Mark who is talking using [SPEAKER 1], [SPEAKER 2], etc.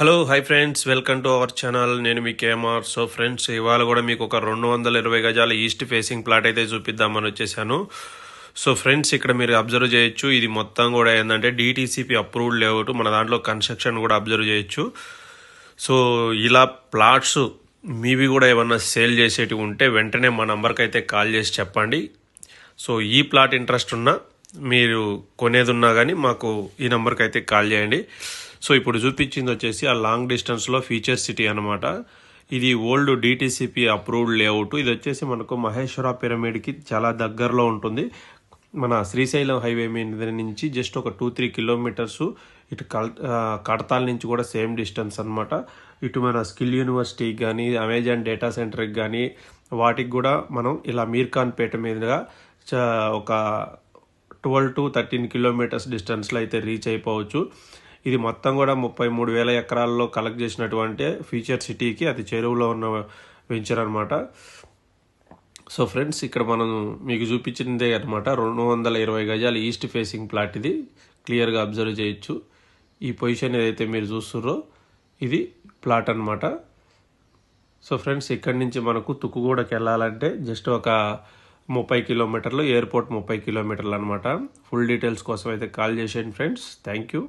[SPEAKER 1] Hello hi friends welcome to our channel నేను మీ KMR so friends ఇవాళ కూడా మీకు ఒక రెండు వందల ఇరవై గజాల ఈస్ట్ ఫేసింగ్ ప్లాట్ అయితే చూపిద్దామని వచ్చేసాను. సో ఫ్రెండ్స్ ఇక్కడ మీరు అబ్జర్వ్ చేయొచ్చు. ఇది మొత్తం కూడా ఏంటంటే డిటీసీపీ అప్రూవ్డ్ లేఅవుట్ మన దాంట్లో కన్స్ట్రక్షన్ కూడా అబ్జర్వ్ చేయొచ్చు. సో ఇలా ప్లాట్స్ మీవి కూడా ఏమన్నా సేల్ చేసేటివి ఉంటే వెంటనే మా నంబర్కి అయితే కాల్ చేసి చెప్పండి. సో ఈ ప్లాట్ ఇంట్రెస్ట్ ఉన్నా మీరు కొనేది ఉన్నా కానీ మాకు ఈ నెంబర్కి అయితే కాల్ చేయండి. సో ఇప్పుడు చూపించింది వచ్చేసి ఆ లాంగ్ డిస్టెన్స్లో ఫీచర్ సిటీ అనమాట ఇది ఓల్డ్ డిటీసీపీ అప్రూవ్డ్ లేఅవుట్. ఇది వచ్చేసి మనకు మహేశ్వర పిరమిడ్కి చాలా దగ్గరలో ఉంటుంది. మన శ్రీశైలం హైవే మీద నుంచి జస్ట్ ఒక టూ త్రీ కిలోమీటర్స్ ఇటు కల్ కడతాల నుంచి కూడా సేమ్ డిస్టెన్స్ అనమాట ఇటు మన స్కిల్ యూనివర్సిటీకి కానీ అమెజాన్ డేటా సెంటర్కి కానీ వాటికి కూడా మనం ఇలా మీర్ఖాన్ పేట మీదుగా చ- ఒక ట్వెల్వ్ టు థర్టీన్ కిలోమీటర్స్ డిస్టెన్స్లో అయితే రీచ్ అయిపోవచ్చు. ఇది మొత్తం కూడా ముప్పై మూడు వేల ఎకరాల్లో కలెక్ట్ చేసినటువంటి ఫ్యూచర్ సిటీకి అది చెరువులో ఉన్న వెంచర్ అనమాట సో ఫ్రెండ్స్ ఇక్కడ మనం మీకు చూపించిందే అనమాట రెండు వందల ఇరవై గజాల ఈస్ట్ ఫేసింగ్ ప్లాట్ ఇది. క్లియర్గా అబ్జర్వ్ చేయొచ్చు. ఈ పొజిషన్ ఏదైతే మీరు చూస్తుర్రో ఇది ప్లాట్ అన్నమాట. సో ఫ్రెండ్స్ ఇక్కడి నుంచి మనకు తుక్కుగూడకి వెళ్ళాలంటే జస్ట్ ఒక ముప్పై కిలోమీటర్లు ఎయిర్పోర్ట్ ముప్పై కిలోమీటర్లు అనమాట ఫుల్ డీటెయిల్స్ కోసం అయితే కాల్ చేసేయండి ఫ్రెండ్స్ థ్యాంక్ యూ